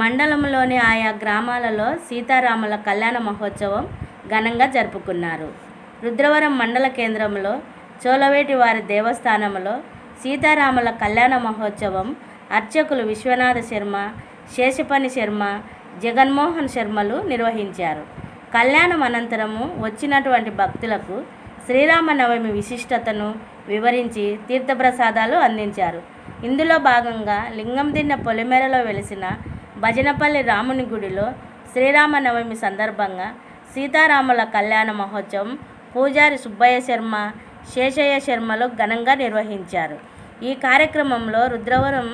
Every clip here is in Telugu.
మండలంలోని ఆయా గ్రామాలలో సీతారాముల కళ్యాణ మహోత్సవం ఘనంగా జరుపుకున్నారు. రుద్రవరం మండల కేంద్రంలో చోళవేటి వారి దేవస్థానంలో సీతారాముల కళ్యాణ మహోత్సవం అర్చకులు విశ్వనాథ శర్మ శేషపని శర్మ జగన్మోహన్ శర్మలు నిర్వహించారు. కళ్యాణం అనంతరము వచ్చినటువంటి భక్తులకు శ్రీరామనవమి విశిష్టతను వివరించి తీర్థప్రసాదాలు అందించారు. ఇందులో భాగంగా లింగందిన్న పొలిమేరలో వెలిసిన భజనపల్లి రాముని గుడిలో శ్రీరామనవమి సందర్భంగా సీతారాముల కళ్యాణ మహోత్సవం పూజారి సుబ్బయ్య శర్మ శేషయ్య శర్మలు ఘనంగా నిర్వహించారు. ఈ కార్యక్రమంలో రుద్రవరం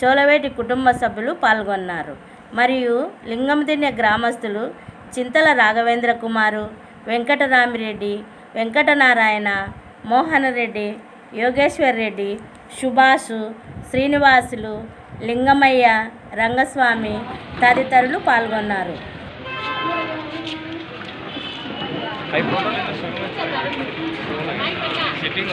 చోళవేటి కుటుంబ సభ్యులు పాల్గొన్నారు. మరియు లింగందిన్నె గ్రామస్తులు చింతల రాఘవేంద్ర కుమారు వెంకటరామిరెడ్డి వెంకటనారాయణ మోహన్ రెడ్డి యోగేశ్వర్ రెడ్డి సుభాషు శ్రీనివాసులు లింగమయ్య రంగస్వామి తదితరులు పాల్గొన్నారు. సిట్టింగ్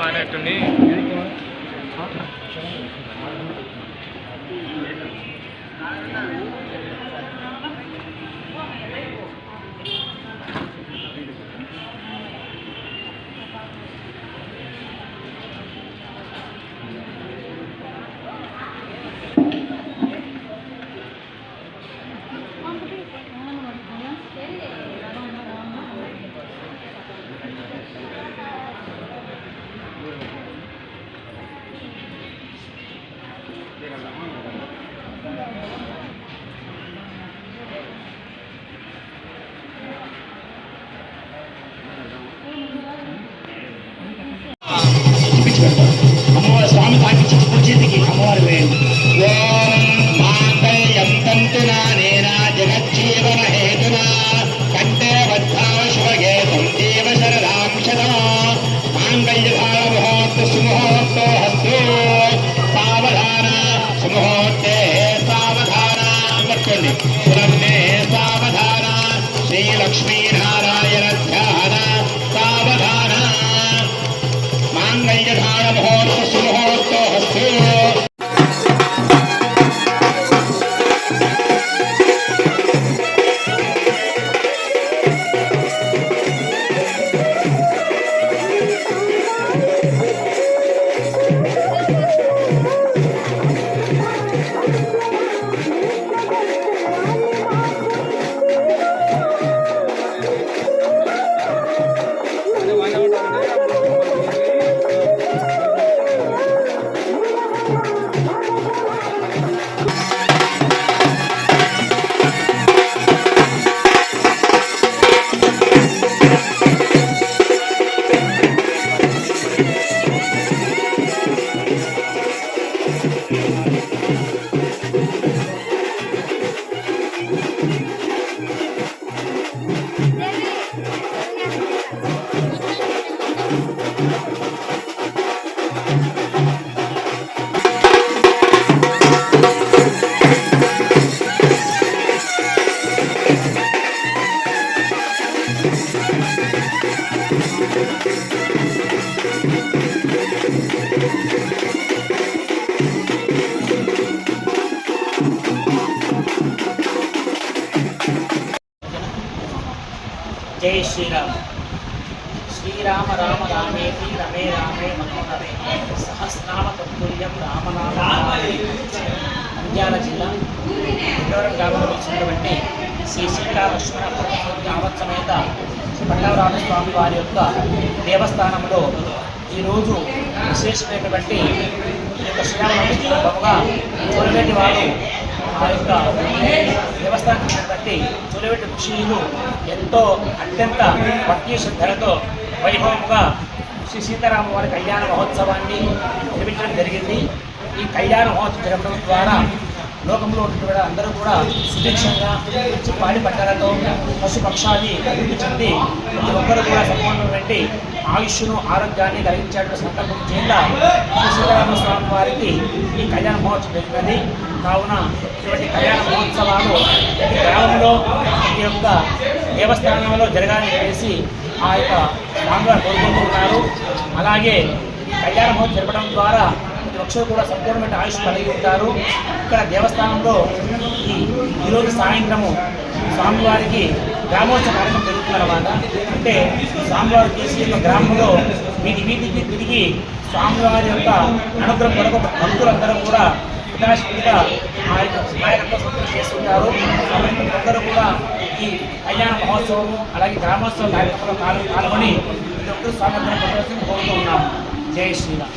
శ్రీరామ. శ్రీరామ రామ రామేతి రమే రామే మనోరమే సహస్రామ తత్తుల్యం రామనామ నంద్యాల జిల్లా గుండవరం గ్రామంలో వచ్చినటువంటి శ్రీ సీతాలక్ష్మణ యావత్ సమేత పల్లవరామ స్వామి వారి యొక్క దేవస్థానంలో ఈరోజు విశేషమైనటువంటి ఈ యొక్క శ్రీరామ బొమ్మగా చూడవేటి వారు ఆ యొక్క దేవస్థానం బట్టి చూడవేటి ఋషులు ఎంతో అత్యంత భక్తి శ్రద్ధలతో వైభవంగా శ్రీ సీతారామ వారి కళ్యాణ మహోత్సవాన్ని నిర్మించడం జరిగింది. ఈ కళ్యాణ మహోత్సవం జరగడం ద్వారా లోకంలో ఉన్నటువంటి అందరూ కూడా సుభిక్షంగా మంచి పాడి పంటలతో పశుపక్షాది అభివృద్ధి చెంది ప్రతి ఒక్కరు కూడా సంపూర్ణమైనటువంటి ఆయుష్ను ఆరోగ్యాన్ని కలిగించేటువంటి సంకల్పం చేత శ్రీ స్వామి వారికి ఈ కళ్యాణ మహోత్సవం జరిగినది. కావున ఇటువంటి కళ్యాణ మహోత్సవాలు ప్రతి గ్రామంలో ప్రతి యొక్క దేవస్థానంలో జరగాలని చెప్పేసి ఆ యొక్క స్వామివారు కోరుకుంటున్నారు అలాగే కళ్యాణ మహోత్సవం జరపడం ద్వారా ప్రతి ఒక్కరు కూడా సంపూర్ణమైన ఆయుష్ కలిగి ఉంటారు. ఇక్కడ దేవస్థానంలో ఈ ఈరోజు సాయంత్రము స్వామివారికి గ్రామోత్సవ కార్యక్రమం తర్వాత అంటే స్వామివారు తీసుకున్న గ్రామంలో వీటి వీటికి తిరిగి స్వామివారి యొక్క అనుగ్రహం కొరకు భక్తులందరూ కూడా యథాశక్తిగా ఆ యొక్క నాయకత్వ సంపూర్ణ చేస్తుంటారు అందరూ కూడా ఈ కళ్యాణ మహోత్సవం అలాగే గ్రామోత్సవ కార్యక్రమంలో పాల్గొని ప్రతి ఒక్కరు స్వామి పొందవలసింది కోరుతూ ఉన్నాము. జై శ్రీరామ్.